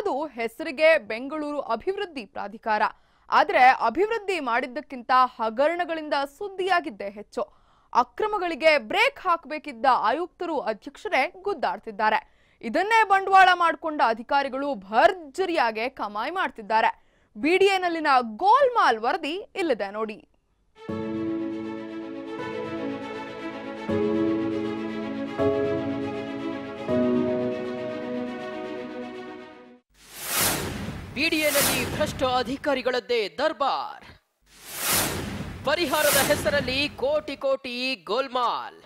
ಅದು ಹೆಸರಿಗೆ ಬೆಂಗಳೂರು ಅಭಿವೃದ್ಧಿ ಪ್ರಾಧಿಕಾರ. ಆದ್ರೆ ಅಭಿವೃದ್ಧಿ ಮಾಡಿದ್ದಕ್ಕಿಂತ ಹಗರಣಗಳಿಂದ ಸುದ್ದಿಯಾಗಿದ್ದೇ ಹೆಚ್ಚು. ಅಕ್ರಮಗಳಿಗೆ ಬ್ರೇಕ್ ಹಾಕಬೇಕಿದ್ದ ಆಯುಕ್ತರು ಅಧ್ಯಕ್ಷರೇ ಗುದ್ದಾಡ್ತಿದ್ದಾರೆ. ಇದನ್ನೇ ಬಂಡವಾಳ ಮಾಡಿಕೊಂಡ ಅಧಿಕಾರಿಗಳು ಭರ್ಜರಿಯಾಗೆ ಕಮಾಯಿ ಮಾಡ್ತಿದ್ದಾರೆ. ಬಿಡಿಎನಲ್ಲಿನ ಗೋಲ್ಮಾಲ್ ವರದಿ ಇಲ್ಲಿದೆ ನೋಡಿ. ಬಿಡಿಎನಲ್ಲಿ ಭ್ರಷ್ಟ ಅಧಿಕಾರಿಗಳದ್ದೇ ದರ್ಬಾರ್. ಪರಿಹಾರದ ಹೆಸರಲ್ಲಿ ಕೋಟಿ ಕೋಟಿ ಗೋಲ್ಮಾಲ್.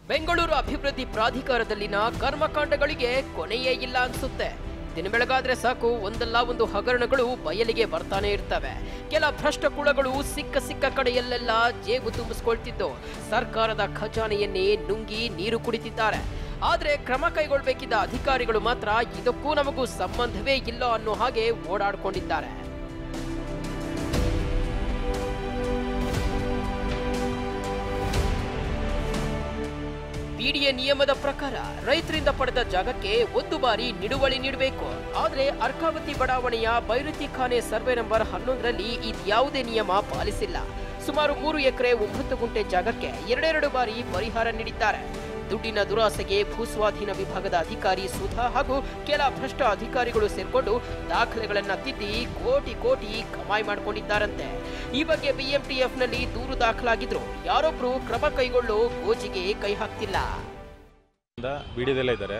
ಬೆಂಗಳೂರು ಅಭಿವೃದ್ಧಿ ಪ್ರಾಧಿಕಾರದಲ್ಲಿನ ಕರ್ಮಕಾಂಡಗಳಿಗೆ ಕೊನೆಯೇ ಇಲ್ಲ ಅನ್ಸುತ್ತೆ. ದಿನ ಬೆಳಗಾದ್ರೆ ಸಾಕು, ಒಂದಲ್ಲ ಒಂದು ಹಗರಣಗಳು ಬಯಲಿಗೆ ಬರ್ತಾನೆ ಇರ್ತವೆ. ಕೆಲ ಭ್ರಷ್ಟ ಕುಳಗಳು ಸಿಕ್ಕ ಸಿಕ್ಕ ಕಡೆಯಲ್ಲೆಲ್ಲ ಜೇಬು ತುಂಬಿಸ್ಕೊಳ್ತಿದ್ದು, ಸರ್ಕಾರದ ಖಜಾನೆಯನ್ನೇ ನುಂಗಿ ನೀರು ಕುಡಿತಿದ್ದಾರೆ. ಆದ್ರೆ ಕ್ರಮ ಕೈಗೊಳ್ಳಬೇಕಿದ್ದ ಅಧಿಕಾರಿಗಳು ಮಾತ್ರ ಇದಕ್ಕೂ ನಮಗೂ ಸಂಬಂಧವೇ ಇಲ್ಲ ಅನ್ನೋ ಹಾಗೆ ಓಡಾಡಿಕೊಂಡಿದ್ದಾರೆ. ಬಿಡಿಎ ನಿಯಮದ ಪ್ರಕಾರ ರೈತರಿಂದ ಪಡೆದ ಜಾಗಕ್ಕೆ ಒಂದು ಬಾರಿ ನಿಡುವಳಿ ನೀಡಬೇಕು. ಆದರೆ ಅರ್ಕಾವತಿ ಬಡಾವಣೆಯ ಬೈರುತಿ ಖಾನೆ ಸರ್ವೆ ನಂಬರ್ ಹನ್ನೊಂದರಲ್ಲಿ ಇದ್ಯಾವುದೇ ನಿಯಮ ಪಾಲಿಸಿಲ್ಲ. ಸುಮಾರು ಮೂರು ಎಕರೆ ಒಂಬತ್ತು ಗುಂಟೆ ಜಾಗಕ್ಕೆ ಎರಡೆರಡು ಬಾರಿ ಪರಿಹಾರ ನೀಡಿದ್ದಾರೆ. ದುಡ್ಡಿನ ದುರಾಸೆಗೆ ಭೂಸ್ವಾಧೀನ ವಿಭಾಗದ ಅಧಿಕಾರಿ ಸುಧಾ ಹಾಗೂ ಕೆಲ ಭ್ರಷ್ಟ ಅಧಿಕಾರಿಗಳು ಸೇರ್ಕೊಂಡು ದಾಖಲೆಗಳನ್ನ ತಿದ್ದಿ ಕೋಟಿ ಕೋಟಿ ಕಮಾಯಿ ಮಾಡಿಕೊಂಡಿದ್ದಾರಂತೆ. ಈ ಬಗ್ಗೆ ಬಿಎಂಟಿಎಫ್ನಲ್ಲಿ ದೂರು ದಾಖಲಾಗಿದ್ರು. ಯಾರೊಬ್ರು ಕ್ರಮ ಕೈಗೊಳ್ಳೋ ಗೋಜಿಗೆ ಕೈ ಹಾಕ್ತಿಲ್ಲ. ಬಿಡಿದಲ್ಲೇ ಇದ್ದಾರೆ.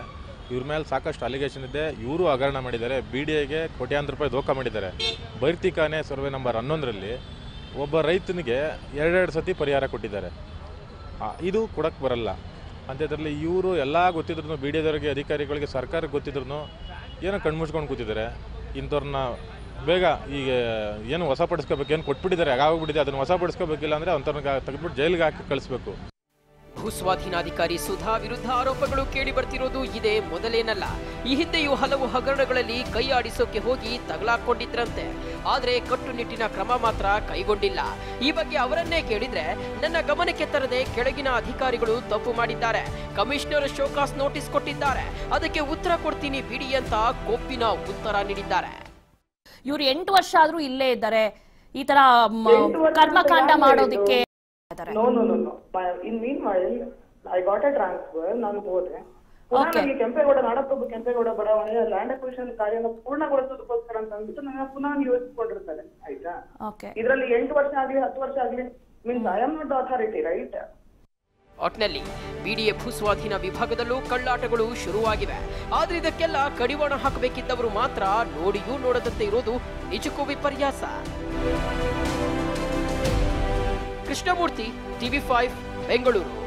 ಇವ್ರ ಮೇಲೆ ಸಾಕಷ್ಟು ಅಲಿಗೇಷನ್ ಇದೆ. ಇವರು ಹಗರಣ ಮಾಡಿದ್ದಾರೆ. ಬಿ ಡಿ ಎಗೆ ಕೋಟ್ಯಾಂತರ ರೂಪಾಯಿ ದೋಖ ಮಾಡಿದ್ದಾರೆ. ಬೈರ್ತಿಕಾನೆ ಸರ್ವೆ ನಂಬರ್ ಹನ್ನೊಂದರಲ್ಲಿ ಒಬ್ಬ ರೈತನಿಗೆ ಎರಡೆರಡು ಸತಿ ಪರಿಹಾರ ಕೊಟ್ಟಿದ್ದಾರೆ. ಇದು ಕೊಡಕ್ಕೆ ಬರಲ್ಲ. ಅಂಥದ್ರಲ್ಲಿ ಇವರು ಎಲ್ಲ ಗೊತ್ತಿದ್ರು ಬಿ ಡಿ ಎದವರಿಗೆ ಅಧಿಕಾರಿಗಳಿಗೆ ಸರ್ಕಾರಕ್ಕೆ ಗೊತ್ತಿದ್ರು ಏನೋ ಕಣ್ಮುಚ್ಕೊಂಡು ಕೂತಿದ್ದಾರೆ. ಇಂಥವ್ರನ್ನ ಬೇಗ ಈಗ ಏನು ವಶಪಡಿಸ್ಕೋಬೇಕು ಏನು ಕೊಟ್ಬಿಟ್ಟಿದ್ದಾರೆ, ಆಗೋಗ್ಬಿಟ್ಟಿದೆ, ಅದನ್ನು ವಶಪಡಿಸ್ಕೋಬೇಕಿಲ್ಲ ಅಂದರೆ ಅಂಥವ್ರನ್ನ ತೆಗೆದ್ಬಿಟ್ಟು ಜೈಲಿಗೆ ಹಾಕಿ ಕಳಿಸ್ಬೇಕು. ಭೂಸ್ವಾಧೀನಾಧಿಕಾರಿ ಸುಧಾ ವಿರುದ್ಧ ಆರೋಪಗಳು ಕೇಳಿ ಬರ್ತಿರೋದು ಇದೇ ಮೊದಲೇನಲ್ಲ. ಈ ಹಿಂದೆಯೂ ಹಲವು ಹಗರಣಗಳಲ್ಲಿ ಕೈ ಆಡಿಸೋಕೆ ಹೋಗಿ ತಗಲಾಕೊಂಡಿದ್ರಂತೆ. ಆದ್ರೆ ಕಟ್ಟುನಿಟ್ಟಿನ ಕ್ರಮ ಮಾತ್ರ ಕೈಗೊಂಡಿಲ್ಲ. ಈ ಬಗ್ಗೆ ಅವರನ್ನೇ ಕೇಳಿದ್ರೆ ನನ್ನ ಗಮನಕ್ಕೆ ತರದೆ ಕೆಳಗಿನ ಅಧಿಕಾರಿಗಳು ತಪ್ಪು ಮಾಡಿದ್ದಾರೆ. ಕಮಿಷನರ್ ಶೋಕಾಸ್ ನೋಟಿಸ್ ಕೊಟ್ಟಿದ್ದಾರೆ. ಅದಕ್ಕೆ ಉತ್ತರ ಕೊಡ್ತೀನಿ ಬಿಡಿ ಅಂತ ಕೊಪ್ಪಿನ ಉತ್ತರ ನೀಡಿದ್ದಾರೆ. ಇವ್ರು ಎಂಟು ವರ್ಷ ಆದ್ರೂ ಇಲ್ಲೇ ಇದ್ದಾರೆ. ಈ ತರ ಕರ್ಮಕಾಂಡ ಮಾಡೋದಕ್ಕೆ ಇದ್ದಾರೆ. No no no no in meanwhile I got a transfer ನಾನು ಹೋದೆ. ಪುನಃ ನನಗೆ ಕೆಂಪೇಗೌಡ ನಾಡಪ್ರಭು ಕೆಂಪೇಗೌಡ ಬಡಾವಣೆಯ ಲ್ಯಾಂಡ್ ಅಕ್ವಿಷನ್ ಕಾರ್ಯನ ಪೂರ್ಣಗೊಳಿಸೋದಕ್ಕೋಸ್ಕರ ಅಂತ ಅಂದ್ಬಿಟ್ಟು ನನ್ನ ಪುನಃ ನಿಯೋಜಿಸಿಕೊಂಡಿರ್ತಾರೆ ಆಯ್ತಾ? ಓಕೆ ಇದರಲ್ಲಿ ಎಂಟು ವರ್ಷ ಆಗ್ಲಿ ಹತ್ತು ವರ್ಷ ಆಗ್ಲಿ means I am not authority right ಒಟ್ನಲ್ಲಿ ಬಿಡಿಎ ಭೂಸ್ವಾಧೀನ ವಿಭಾಗದಲ್ಲೂ ಕಳ್ಳಾಟಗಳು ಶುರುವಾಗಿವೆ. ಆದ್ರೆ ಇದಕ್ಕೆಲ್ಲ ಕಡಿವಾಣ ಹಾಕಬೇಕಿದ್ದವರು ಮಾತ್ರ ನೋಡಿಯೂ ನೋಡದಂತೆ ಇರೋದು ನಿಜಕ್ಕೂ ವಿಪರ್ಯಾಸ. Krishnamurthy TV five Bengaluru.